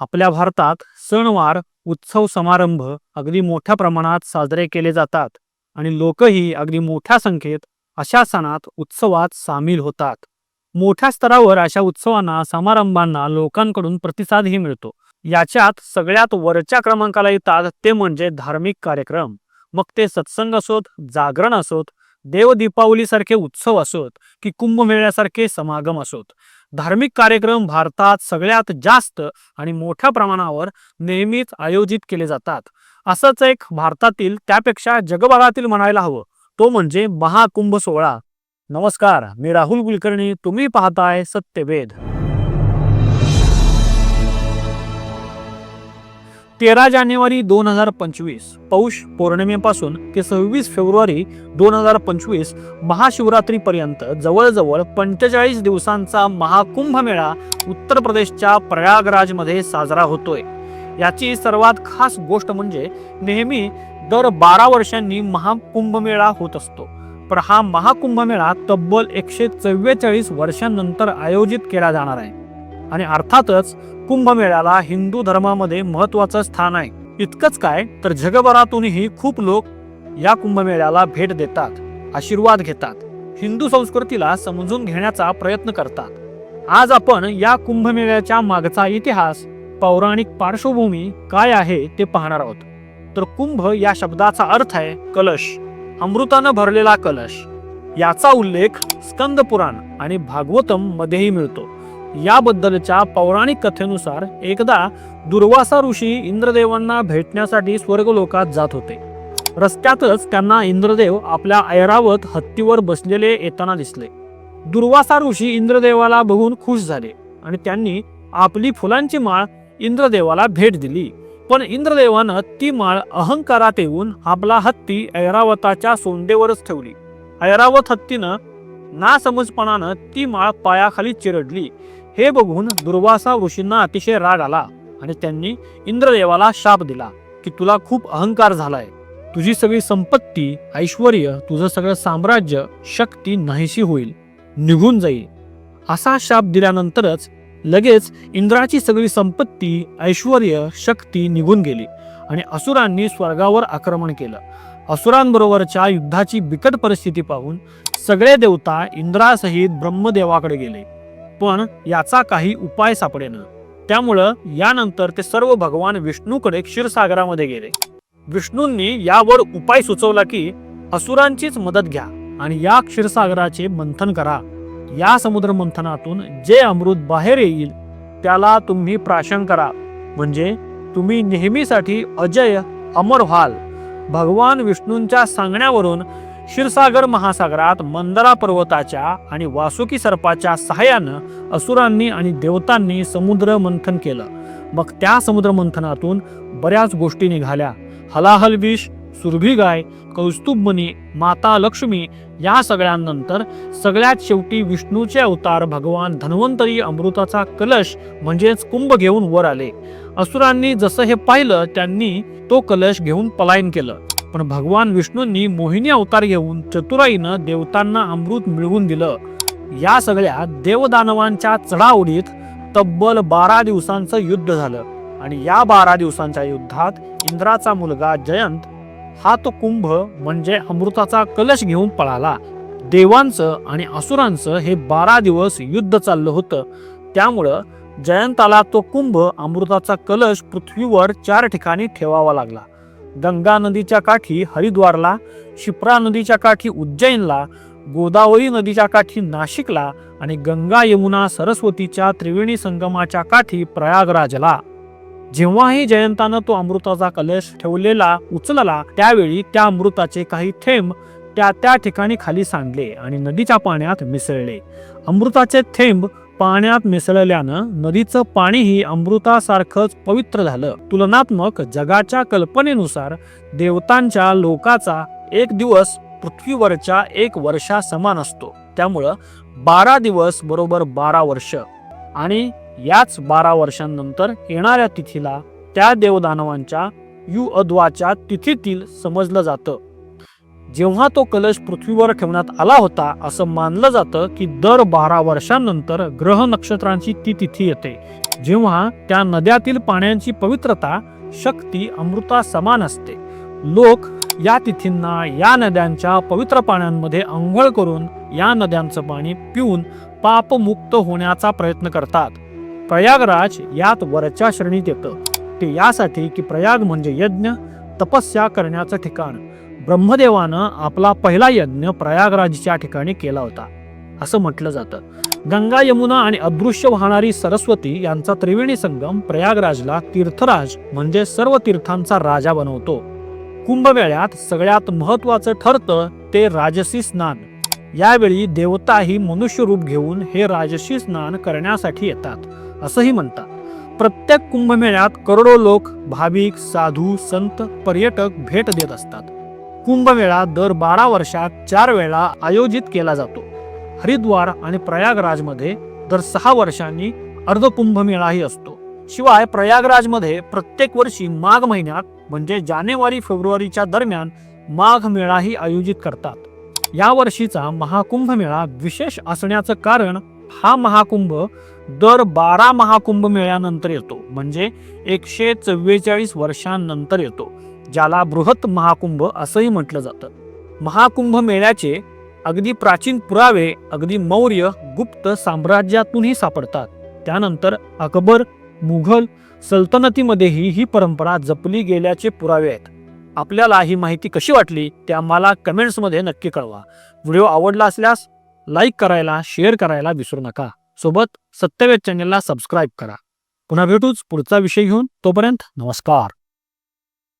आपल्या भारतात सणवार उत्सव समारंभ अगदी मोठ्या प्रमाणात साजरे केले जातात आणि लोकही अगदी मोठ्या संख्येत अशा सणात उत्सवात सामील होतात. मोठ्या स्तरावर अशा उत्सवांना समारंभांना लोकांकडून प्रतिसादही मिळतो. याच्यात सगळ्यात वरच्या क्रमांकाला येतात ते म्हणजे धार्मिक कार्यक्रम. मग ते सत्संग असोत जागरण असोत देव दीपावलीसारखे उत्सव असोत की कुंभमेळ्यासारखे समागम असोत. धार्मिक कार्यक्रम भारतात सगळ्यात जास्त आणि मोठ्या प्रमाणावर नेहमीच आयोजित केले जातात. असंच एक भारतातील त्यापेक्षा जगभरातील म्हणायला हवं तो म्हणजे महाकुंभ सोहळा. नमस्कार मी राहुल कुलकर्णी तुम्ही पाहताय सत्यवेद तेरा जानेवारी दोन हजार पंचवीस पौष पौर्णिमेपासून ते सव्वीस फेब्रुवारी दोन हजार पंचवीस महाशिवरात्रीपर्यंत जवळजवळ पंचेचाळीस दिवसांचा महाकुंभ मेळा उत्तर प्रदेशच्या प्रयागराजमध्ये साजरा होतोय. याची सर्वात खास गोष्ट म्हणजे नेहमी दर बारा वर्षांनी महाकुंभ मेळा होत असतो. पण हा महाकुंभ मेळा तब्बल एकशे चव्वेचाळीस वर्षांनंतर आयोजित केला जाणार आहे. आणि अर्थातच कुंभमेळ्याला हिंदू धर्मामध्ये महत्वाचं स्थान आहे. इतकंच काय तर जगभरातूनही खूप लोक या कुंभमेळ्याला भेट देतात आशीर्वाद घेतात हिंदू संस्कृतीला समजून घेण्याचा प्रयत्न करतात. आज आपण या कुंभमेळ्याच्या मागचा इतिहास पौराणिक पार्श्वभूमी काय आहे ते पाहणार आहोत. तर कुंभ या शब्दाचा अर्थ आहे कलश अमृतानं भरलेला कलश. याचा उल्लेख स्कंद पुराण आणि भागवतम मध्येही मिळतो. याबद्दलच्या पौराणिक कथेनुसार एकदा दुर्वासा ऋषी इंद्रदेवांना भेटण्यासाठी स्वर्गलोकात जात होते. रस्त्यातच त्यांना इंद्रदेव आपल्या ऐरावत हत्तीवर बसलेले येताना दिसले. दुर्वासा ऋषी इंद्रदेवाला बघून खुश झाले आणि त्यांनी आपली फुलांची माळ इंद्रदेवाला भेट दिली. पण इंद्रदेवानं ती माळ अहंकारात येऊन आपला हत्ती ऐरावताच्या सोंडेवरच ठेवली. ऐरावत हत्तीनं नासमजपणानं ती माळ पायाखाली चिरडली. हे बघून दुर्वासा ऋषींना अतिशय राग आला आणि त्यांनी इंद्रदेवाला शाप दिला की तुला खूप अहंकार झालाय. तुझी सगळी संपत्ती ऐश्वर तुझं सगळं साम्राज्य शक्ती नाहीशी होईल. निघून जाईल. असा शाप दिल्यानंतरच लगेच इंद्राची सगळी संपत्ती ऐश्वर शक्ती निघून गेली आणि असुरांनी स्वर्गावर आक्रमण केलं. असुरांबरोबरच्या युद्धाची बिकट परिस्थिती पाहून सगळे देवता इंद्रासहित ब्रह्मदेवाकडे गेले. पण याचा काही उपाय सापडेना. त्यामुळं यानंतर ते सर्व भगवान विष्णूकडे क्षीरसागरामध्ये गेले. विष्णूंनी यावर उपाय सुचवला की असुरांचीच मदत घ्या आणि या क्षीरसागराचे मंथन करा. या समुद्र मंथनातून जे अमृत बाहेर येईल त्याला तुम्ही प्राशन करा. म्हणजे तुम्ही नेहमीसाठी अजय अमर व्हाल. भगवान विष्णूंच्या सांगण्यावरून क्षीरसागर महासागरात मंदरा पर्वताच्या आणि वासुकी सर्पाच्या सहाय्यानं असुरांनी आणि देवतांनी समुद्र मंथन केलं. मग त्या समुद्र मंथनातून बऱ्याच गोष्टी निघाल्या. हलाहल विष सुरभी गाय कौस्तुभमणी माता लक्ष्मी या सगळ्यांनंतर सगळ्यात शेवटी विष्णूचे अवतार भगवान धन्वंतरी अमृताचा कलश म्हणजेच कुंभ घेऊन वर आले. असुरांनी जसं हे पाहिलं त्यांनी तो कलश घेऊन पलायन केलं. पण भगवान विष्णूंनी मोहिनी अवतार घेऊन चतुराईनं देवतांना अमृत मिळवून दिलं. या सगळ्या देवदानवांच्या चढाओढीत तब्बल बारा दिवसांचं युद्ध झालं आणि या बारा दिवसांच्या युद्धात इंद्राचा मुलगा जयंत हा तो कुंभ म्हणजे अमृताचा कलश घेऊन पळाला. देवांचं आणि असुरांचं हे बारा दिवस युद्ध चाललं होतं. त्यामुळं जयंताला तो कुंभ अमृताचा कलश पृथ्वीवर चार ठिकाणी ठेवावा लागला. गंगा नदीच्या काठी हरिद्वारला शिप्रा नदीच्या काठी उज्जैनला गोदावरी नदीच्या काठी नाशिकला आणि गंगा यमुना सरस्वतीच्या त्रिवेणी संगमाच्या काठी प्रयागराजला. जेव्हाही जयंतानं तो अमृताचा कलश ठेवलेला उचलला त्यावेळी त्या अमृताचे काही थेंब त्या त्या ठिकाणी खाली सांडले आणि नदीच्या पाण्यात मिसळले. अमृताचे थेंब पाण्यात मिसळल्यानं नदीचं पाणीही अमृतासारखंच पवित्र झालं. तुलनात्मक जगाच्या कल्पनेनुसार देवतांच्या लोकाचा एक दिवस पृथ्वीवरच्या एक वर्षा समान असतो. त्यामुळं बारा दिवस बरोबर बारा वर्ष. आणि याच बारा वर्षांनंतर येणाऱ्या तिथीला त्या देवदानवांच्या यु अद्वाच्या तिथीतील समजलं जातं. जेव्हा तो कलश पृथ्वीवर ठेवण्यात आला होता असं मानलं जातं की दर बारा वर्षांनंतर ग्रह नक्षत्रांची ती तिथी येते. जेव्हा त्या नद्यातील पाण्याची पवित्रता शक्ती अमृता समान असते. लोक या तिथींना या नद्यांच्या पवित्र पाण्यांमध्ये आंघोळ करून या नद्यांचं पाणी पिऊन पापमुक्त होण्याचा प्रयत्न करतात. प्रयागराज यात वरच्या श्रेणीत येतं. ते यासाठी की प्रयाग म्हणजे यज्ञ तपस्या करण्याचं ठिकाण. ब्रह्मदेवानं आपला पहिला यज्ञ प्रयागराजच्या ठिकाणी केला होता. असं म्हटलं जातं. गंगा यमुना आणि अदृश्य वाहणारी सरस्वती यांचा त्रिवेणी संगम प्रयागराजला तीर्थराज म्हणजे सर्व तीर्थांचा राजा बनवतो. कुंभमेळ्यात सगळ्यात महत्वाचं ठरतं ते राजसी स्नान. यावेळी देवता ही मनुष्य रूप घेऊन हे राजसी स्नान करण्यासाठी येतात असंही म्हणतात. प्रत्येक कुंभमेळ्यात करोडो लोक भाविक साधू संत पर्यटक भेट देत असतात. कुंभमेळा दर बारा वर्षात चार वेळा आयोजित केला जातो. हरिद्वार आणि प्रयागराजमध्ये दर सहा वर्षांनी अर्ध कुंभमेळाही असतो. शिवाय प्रयागराजमध्ये प्रत्येक वर्षी माघ महिन्यात म्हणजे जानेवारी फेब्रुवारीच्या दरम्यान माघ मेळाही आयोजित करतात. या वर्षीचा महाकुंभ मेळा विशेष असण्याचं कारण हा महाकुंभ दर बारा महाकुंभ मेळ्यानंतर येतो म्हणजे एकशे चव्वेचाळीस वर्षांनंतर येतो. ज्याला बृहत महाकुंभ असंही म्हटलं जातं. महाकुंभ मेळ्याचे अगदी प्राचीन पुरावे अगदी मौर्य गुप्त साम्राज्यातूनही सापडतात. त्यानंतर अकबर मुघल सल्तनतीमध्येही ही परंपरा जपली गेल्याचे पुरावे आहेत. आपल्याला ही माहिती कशी वाटली ते आम्हाला कमेंट्समध्ये नक्की कळवा. व्हिडिओ आवडला असल्यास लाईक करायला शेअर करायला विसरू नका. सोबत सत्यवेद चॅनलला सबस्क्राईब करा. पुन्हा भेटूच पुढचा विषय घेऊन. तोपर्यंत नमस्कार.